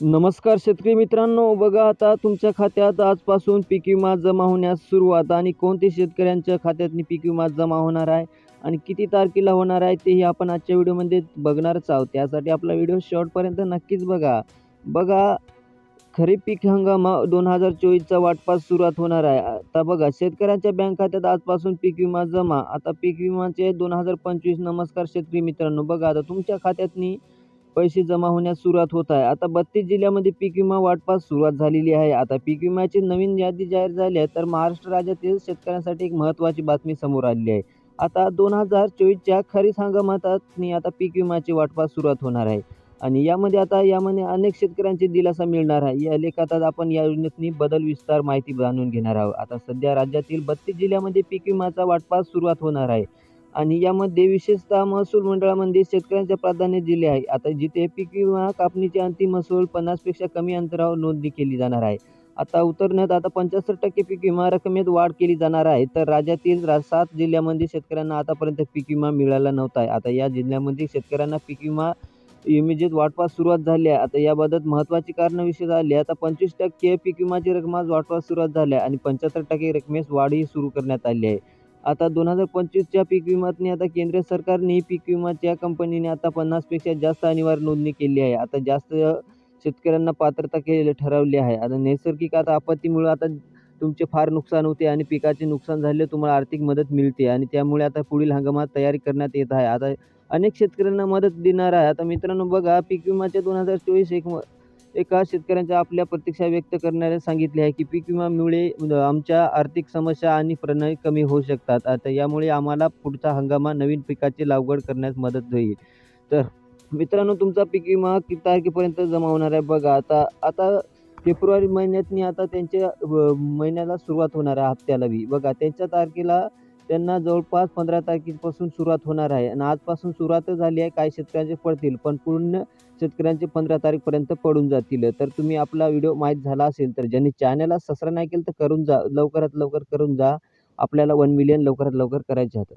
नमस्कार शेतकरी मित्रांनो बघा आता तुमच्या खात्यात आजपासून पीक विमा जमा होण्यास सुरुवात आणि कोणते शेतकऱ्यांच्या खात्यातनी पीक विमा जमा होणार आहे आणि किती तारखेला होणार आहे तेही आपण आजच्या व्हिडिओमध्ये बघणारच आहोत. त्यासाठी आपला व्हिडिओ शॉर्टपर्यंत नक्कीच बघा. बघा खरीप पीक हंगाम दोन हजार चोवीसचा वाटपास सुरुवात होणार आहे. आता बघा शेतकऱ्यांच्या बँक खात्यात आजपासून पीक विमा जमा. आता पीक विमाचे दोन हजार पंचवीस नमस्कार शेतकरी मित्रांनो बघा आता तुमच्या खात्यातनी पैसे जमा होण्यास सुरुवात होत आहे. आता बत्तीस जिल्ह्यामध्ये पीक विमा वाटपास सुरुवात झालेली आहे. आता पीक विम्याची नवीन यादी जाहीर झाली आहे तर महाराष्ट्र राज्यातील शेतकऱ्यांसाठी एक महत्त्वाची बातमी समोर आलेली आहे. आता दोन हजार चोवीसच्या खरीप हंगामातनी आता पीक विम्याची वाटपास सुरुवात होणार आहे. आणि यामध्ये आता यामध्ये अनेक शेतकऱ्यांची दिलासा मिळणार आहे. या लेखात आपण या योजनेतनी बदल विस्तार माहिती जाणून घेणार आहोत. आता सध्या राज्यातील बत्तीस जिल्ह्यामध्ये पीक विम्याचा वाटपास सुरुवात होणार आहे. आणि यामध्ये विशेषतः महसूल मंडळामध्ये शेतकऱ्यांचे प्राधान्य दिले आहे. आता जिथे पीक विमा कापणीचे अंतिम महसूल पन्नासपेक्षा कमी अंतरावर नोंदणी केली जाणार आहे. आता उतरण्यात आता पंच्याहत्तर टक्के पीक विमा रकमेत वाढ केली जाणार आहे. तर राज्यातील सात जिल्ह्यामध्ये शेतकऱ्यांना आतापर्यंत पीक विमा मिळाला नव्हता आहे. आता या जिल्ह्यामध्ये शेतकऱ्यांना पीक विमा इमिजिएट वाटपास सुरुवात झाली आहे. आता याबाबत महत्त्वाची कारणं विषय झाली आता पंचवीस टक्के पीक विमाची रकमास वाटपास सुरुवात झाली आहे आणि पंच्याहत्तर टक्के रकमेस वाढही सुरू करण्यात आली आहे. आता दोन हजार पंचवीसच्या पीक विम्यातनी आता केंद्र सरकारने पीक विमाच्या कंपनीने आता पन्नासपेक्षा जास्त अनिवार्य नोंदणी केली आहे. आता जास्त शेतकऱ्यांना पात्रता केले ठरवली आहे. आता नैसर्गिक आता आपत्तीमुळे आता तुमचे फार नुकसान होते आणि पिकाचे नुकसान झाले तुम्हाला आर्थिक मदत मिळते आणि त्यामुळे आता पुढील हंगामात तयारी करण्यात येत आहे. आता अनेक शेतकऱ्यांना मदत देणार आहे. आता मित्रांनो बघा पीक विमाच्या दोन हजार चोवीस एक एका शेतकऱ्यांच्या आपल्या प्रतीक्षा व्यक्त करणाऱ्या सांगितले आहे की पीक विमामुळे आमच्या आर्थिक समस्या आणि प्रणाली कमी होऊ शकतात. आता यामुळे आम्हाला पुढचा हंगामा नवीन पिकाची लागवड करण्यास मदत होईल. तर मित्रांनो तुमचा पीक विमा किती तारखेपर्यंत जमा होणार आहे बघा. आता आता फेब्रुवारी महिन्यातनी आता त्यांच्या महिन्याला सुरुवात होणार आहे हप्त्याला बी. बघा त्यांच्या तारखेला त्यांना जवळपास पंधरा तारखेपासून सुरुवात होणार आहे. आणि आजपासून सुरुवात झाली आहे काही शेतकऱ्यांचे पडतील पण पूर्ण शेतकऱ्यांचे पंधरा तारीखपर्यंत पडून जातील. तर तुम्ही आपला व्हिडिओ माहीत झाला असेल तर ज्यांनी चॅनलला सबस्क्राईब नाही केलं तर करून जा लवकरात लवकर करून जा. आपल्याला वन मिलियन लवकरात लवकर करायचे होतं